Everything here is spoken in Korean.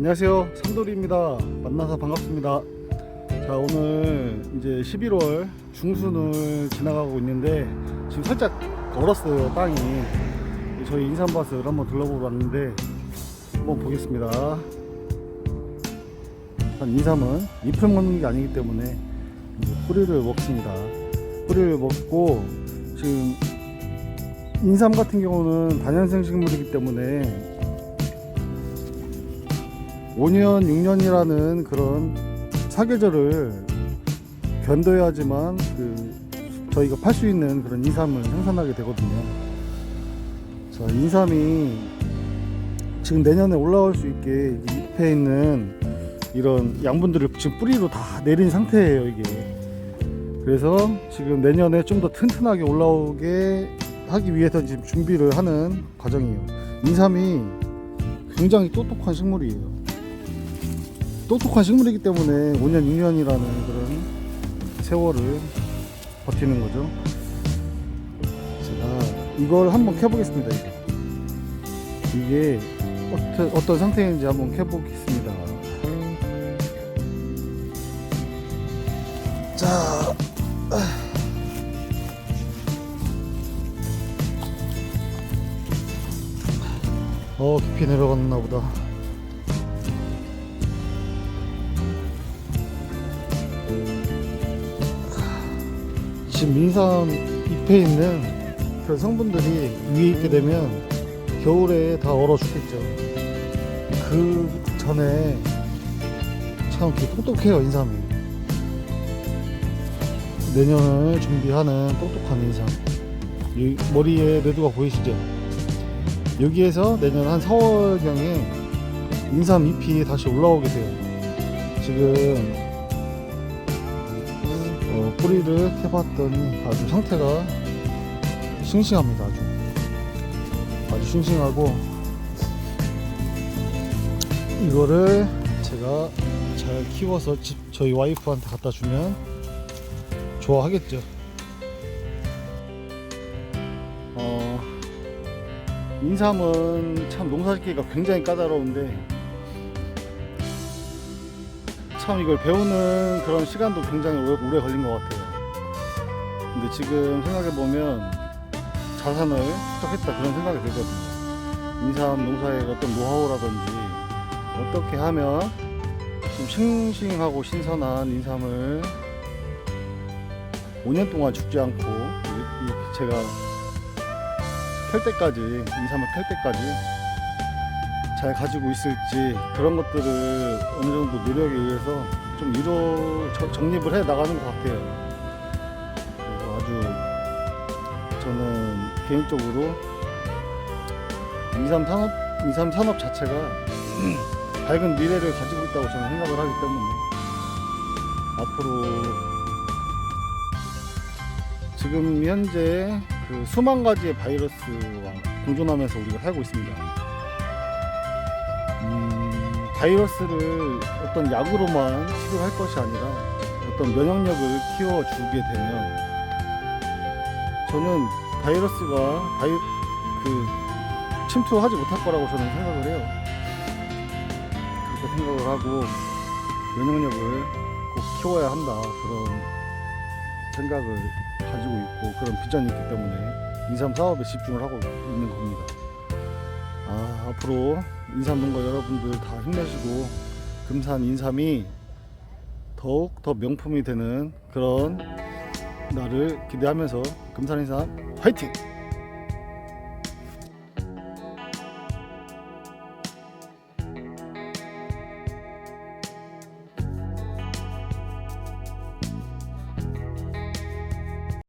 안녕하세요. 삼돌이입니다. 만나서 반갑습니다. 자 오늘 이제 11월 중순을 지나가고 있는데 지금 살짝 얼었어요 땅이. 저희 인삼밭을 한번 둘러보러 왔는데 한번 보겠습니다. 일단 인삼은 잎을 먹는 게 아니기 때문에 뿌리를 먹습니다. 뿌리를 먹고 지금 인삼 같은 경우는 단연생 식물이기 때문에 5년, 6년이라는 그런 사계절을 견뎌야지만 그 저희가 팔 수 있는 그런 인삼을 생산하게 되거든요. 자, 인삼이 지금 내년에 올라올 수 있게 잎에 있는 이런 양분들을 지금 뿌리로 다 내린 상태예요, 이게. 그래서 지금 내년에 좀 더 튼튼하게 올라오게 하기 위해서 지금 준비를 하는 과정이에요. 인삼이 굉장히 똑똑한 식물이에요. 똑똑한 식물이기 때문에 5년, 6년이라는 그런 세월을 버티는 거죠. 제가 이걸 한번 켜보겠습니다. 이게, 어떤, 어떤 상태인지 한번 켜보겠습니다. 자, 어 깊이 내려갔나 보다. 지금 민삼 잎에 있는 그 성분들이 위에 있게 되면 겨울에 다 얼어 죽겠죠. 그 전에 참 이렇게 똑똑해요 인삼이. 내년을 준비하는 똑똑한 인삼. 이 머리에 레드가 보이시죠? 여기에서 내년 한 4월경에 인삼 잎이 다시 올라오게 돼요. 지금 어, 뿌리를 해봤더니 아주 상태가 싱싱합니다. 아주 아주 싱싱하고 이거를 제가 잘 키워서 집 저희 와이프한테 갖다 주면 좋아하겠죠. 어, 인삼은 참 농사 짓기가 굉장히 까다로운데 참 이걸 배우는 그런 시간도 굉장히 오래, 걸린 것 같아요. 근데 지금 생각해 보면 자산을 획득했다 그런 생각이 들거든요. 인삼 농사의 어떤 노하우라든지 어떻게 하면 좀 싱싱하고 신선한 인삼을 5년 동안 죽지 않고 제가 펼 때까지 인삼을 펼 때까지 잘 가지고 있을지 그런 것들을 어느 정도 노력에 의해서 좀 이루 저- 정립을 해 나가는 것 같아요. 그래서 아주 저는 개인적으로 인삼 산업 인삼 산업 자체가 밝은 미래를 가지고 있다고 저는 생각을 하기 때문에 앞으로 지금 현재 그 수만 가지의 바이러스와 공존하면서 우리가 살고 있습니다. 음, 바이러스를 어떤 약으로만 치료할 것이 아니라 어떤 면역력을 키워주게 되면 저는 바이러스가 바이 그 침투하지 못할 거라고 저는 생각을 해요. 그렇게 생각을 하고 면역력을 꼭 키워야 한다 그런 생각을 가지고 있고 그런 비전이 있기 때문에 인삼 사업에 집중을 하고 있는 겁니다. 아, 앞으로 인삼 농가 여러분들 다 힘내시고 금산 인삼이 더욱 더 명품이 되는 그런 날을 기대하면서 금산 인삼 화이팅!